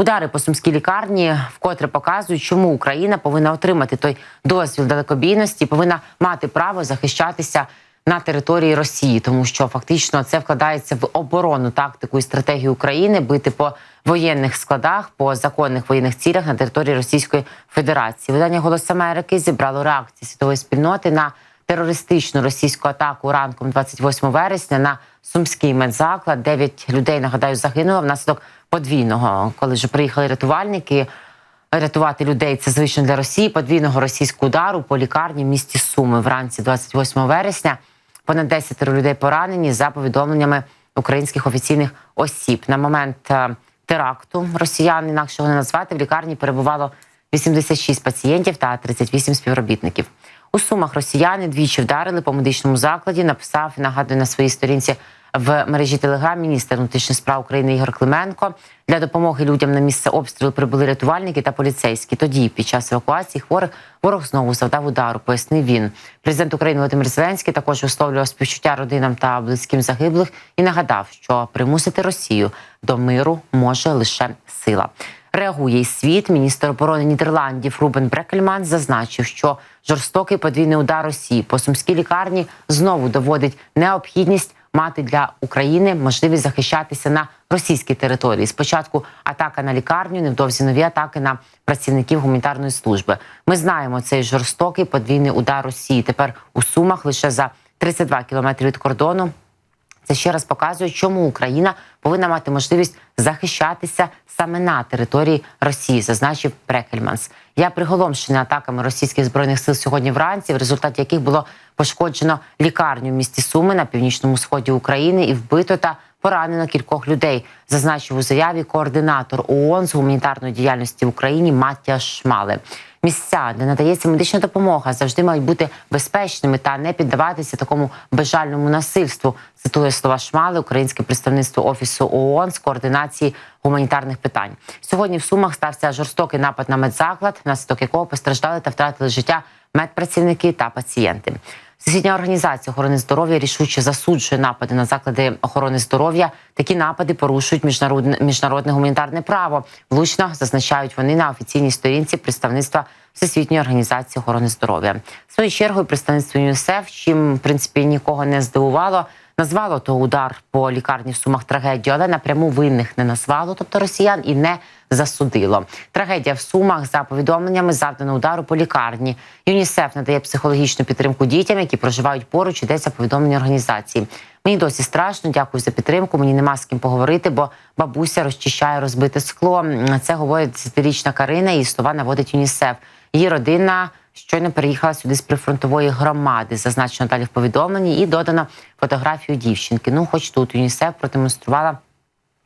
Удари по сумській лікарні вкотре показують, чому Україна повинна отримати той дозвіл далекобійності, повинна мати право захищатися на території Росії, тому що фактично це вкладається в оборонну тактику і стратегію України бити по воєнних складах, по законних воєнних цілях на території Російської Федерації. Видання Голос Америки зібрало реакції світової спільноти на терористичну російську атаку ранком 28 вересня на сумський медзаклад. Дев'ять людей нагадаю загинуло внаслідок подвійного, коли вже приїхали рятувальники. Рятувати людей це звично для Росії. Подвійного російського удару по лікарні в місті Суми вранці 28 вересня. Понад 10 людей поранені за повідомленнями українських офіційних осіб. На момент е, теракту росіян, інакше не назвати, в лікарні перебувало 86 пацієнтів та 38 співробітників. У сумах росіяни двічі вдарили по медичному закладі. Написав нагадую на своїй сторінці в мережі Телеграм міністр внутрішніх справ України Ігор Клименко. Для допомоги людям на місце обстрілу прибули рятувальники та поліцейські. Тоді, під час евакуації хворих, ворог знову завдав удару. Пояснив він. Президент України Володимир Зеленський також висловлював співчуття родинам та близьким загиблих і нагадав, що примусити Росію до миру може лише сила. Реагує й світ. Міністр оборони Нідерландів Рубен Брекельман зазначив, що жорстокий подвійний удар Росії по сумській лікарні знову доводить необхідність мати для України можливість захищатися на російській території. Спочатку атака на лікарню, невдовзі нові атаки на працівників гуманітарної служби. Ми знаємо цей жорстокий подвійний удар Росії. Тепер у Сумах лише за 32 кілометри від кордону. Це ще раз показує, чому Україна повинна мати можливість захищатися саме на території Росії, зазначив Прекельманс. Я приголомшена атаками російських збройних сил сьогодні вранці, в результаті яких було пошкоджено лікарню в місті Суми на північному сході України і вбито та поранено кількох людей. Зазначив у заяві координатор ООН з гуманітарної діяльності в Україні Маття Шмале. Місця, де надається медична допомога, завжди мають бути безпечними та не піддаватися такому безжальному насильству. Цитує слова Шмали, українське представництво офісу ООН з координації гуманітарних питань. Сьогодні в Сумах стався жорстокий напад на медзаклад, внаслідок якого постраждали та втратили життя медпрацівники та пацієнти. Всесвітня організація охорони здоров'я рішуче засуджує напади на заклади охорони здоров'я. Такі напади порушують міжнародне міжнародне гуманітарне право. Влучно зазначають вони на офіційній сторінці представництва Всесвітньої організації охорони здоров'я. Своєю чергою представництво ЮНІСЕФ, чим в принципі нікого не здивувало. Назвало то удар по лікарні в сумах трагедію, але напряму винних не назвало, тобто росіян, і не засудило. Трагедія в сумах за повідомленнями завдано удару по лікарні. ЮНІСЕФ надає психологічну підтримку дітям, які проживають поруч. Йдеться повідомлення організації. Мені досі страшно. Дякую за підтримку. Мені нема з ким поговорити, бо бабуся розчищає розбите скло. Це говорить десятирічна Карина. Її слова наводить ЮНІСЕФ. Її родина щойно переїхала сюди з прифронтової громади. Зазначено далі в повідомленні і додано фотографію дівчинки. Ну, хоч тут ЮНІСЕФ продемонструвала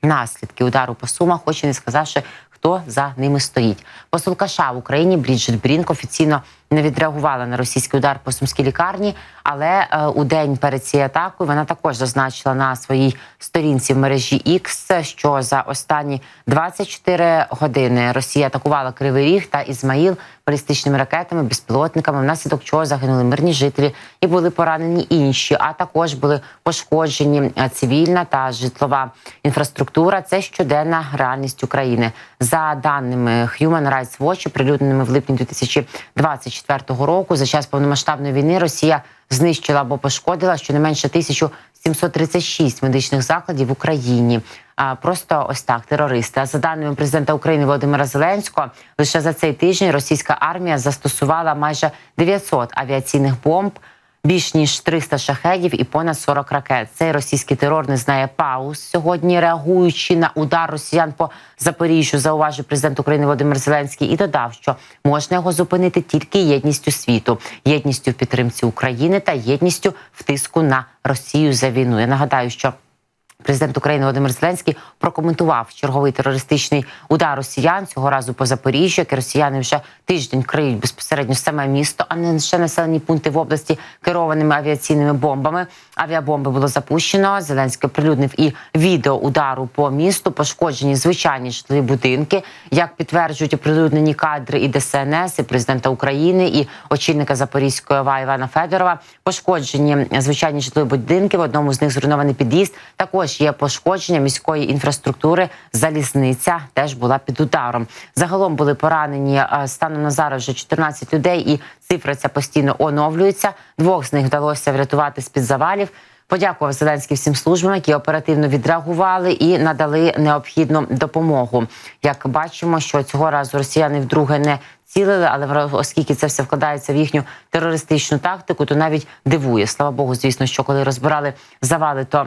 наслідки удару по сумах, хоч і не сказавши, хто за ними стоїть. Посолка США в Україні Бріджит Брінк офіційно не відреагувала на російський удар по сумській лікарні, але е, у день перед цією атакою вона також зазначила на своїй сторінці в мережі X, що за останні 24 години Росія атакувала Кривий Ріг та Ізмаїл балістичними ракетами, безпілотниками, внаслідок чого загинули мирні жителі і були поранені інші. А також були пошкоджені е, цивільна та житлова інфраструктура. Це щоденна реальність України. За даними Human Rights Watch, оприлюдненими в липні 2024 року, за час повномасштабної війни Росія знищила або пошкодила щонайменше 1736 медичних закладів в Україні. А просто ось так терористи. А за даними президента України Володимира Зеленського, лише за цей тиждень російська армія застосувала майже 900 авіаційних бомб. Більш ніж 300 шахедів і понад 40 ракет. Цей російський терор не знає пауз сьогодні, реагуючи на удар росіян по Запоріжжю, зауважив президент України Володимир Зеленський і додав, що можна його зупинити тільки єдністю світу, єдністю в підтримці України та єдністю в тиску на Росію за війну. Я нагадаю, що Президент України Володимир Зеленський прокоментував черговий терористичний удар росіян цього разу по Запоріжжю, яке росіяни вже тиждень криють безпосередньо саме місто, а не лише населені пункти в області керованими авіаційними бомбами. Авіабомби було запущено. Зеленський оприлюднив і відео удару по місту. Пошкоджені звичайні житлові будинки. Як підтверджують оприлюднені кадри і ДСНС, і президента України, і очільника Запорізької ОВА Івана Федорова. Пошкоджені звичайні житлові будинки. В одному з них зруйнований під'їзд. Також Також є пошкодження міської інфраструктури. Залізниця теж була під ударом. Загалом були поранені е, станом на зараз вже 14 людей, і цифра ця постійно оновлюється. Двох з них вдалося врятувати з під завалів. Подякував Зеленський всім службам, які оперативно відреагували і надали необхідну допомогу. Як бачимо, що цього разу росіяни вдруге не цілили, але оскільки це все вкладається в їхню терористичну тактику, то навіть дивує. Слава Богу, звісно, що коли розбирали завали, то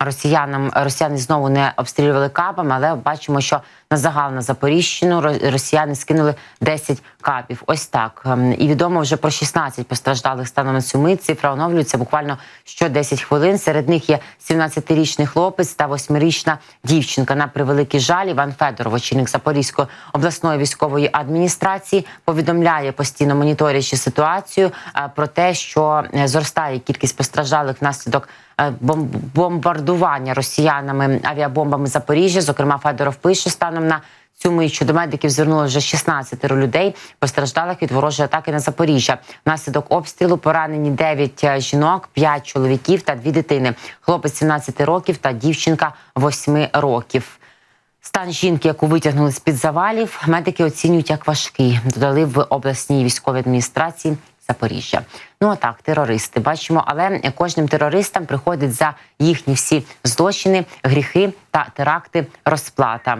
росіянам росіяни знову не обстрілювали кабами, але бачимо, що на загал на Запоріжщину ро- росіяни скинули 10 кабів. Ось так. Ем, І відомо вже про 16 постраждалих станом на цю мить. Цифра оновлюється буквально що 10 хвилин. Серед них є 17-річний хлопець та 8-річна дівчинка. На превеликий жаль, Іван Федоров, очільник Запорізької обласної військової адміністрації, повідомляє постійно моніторячи ситуацію е, про те, що е, зростає кількість постраждалих внаслідок бомбардування росіянами авіабомбами Запоріжжя. Зокрема, Федоров пише станом на цю мить, що до медиків звернулося вже 16 людей, постраждалих від ворожої атаки на Запоріжжя. Внаслідок обстрілу поранені 9 е, жінок, 5 чоловіків та 2 дитини. Хлопець 17 років та дівчинка 8 років. Стан жінки, яку витягнули з під завалів, медики оцінюють як важкий. Додали в обласній військовій адміністрації Запоріжжя. Ну а так, терористи бачимо, але кожним терористам приходить за їхні всі злочини, гріхи та теракти розплата.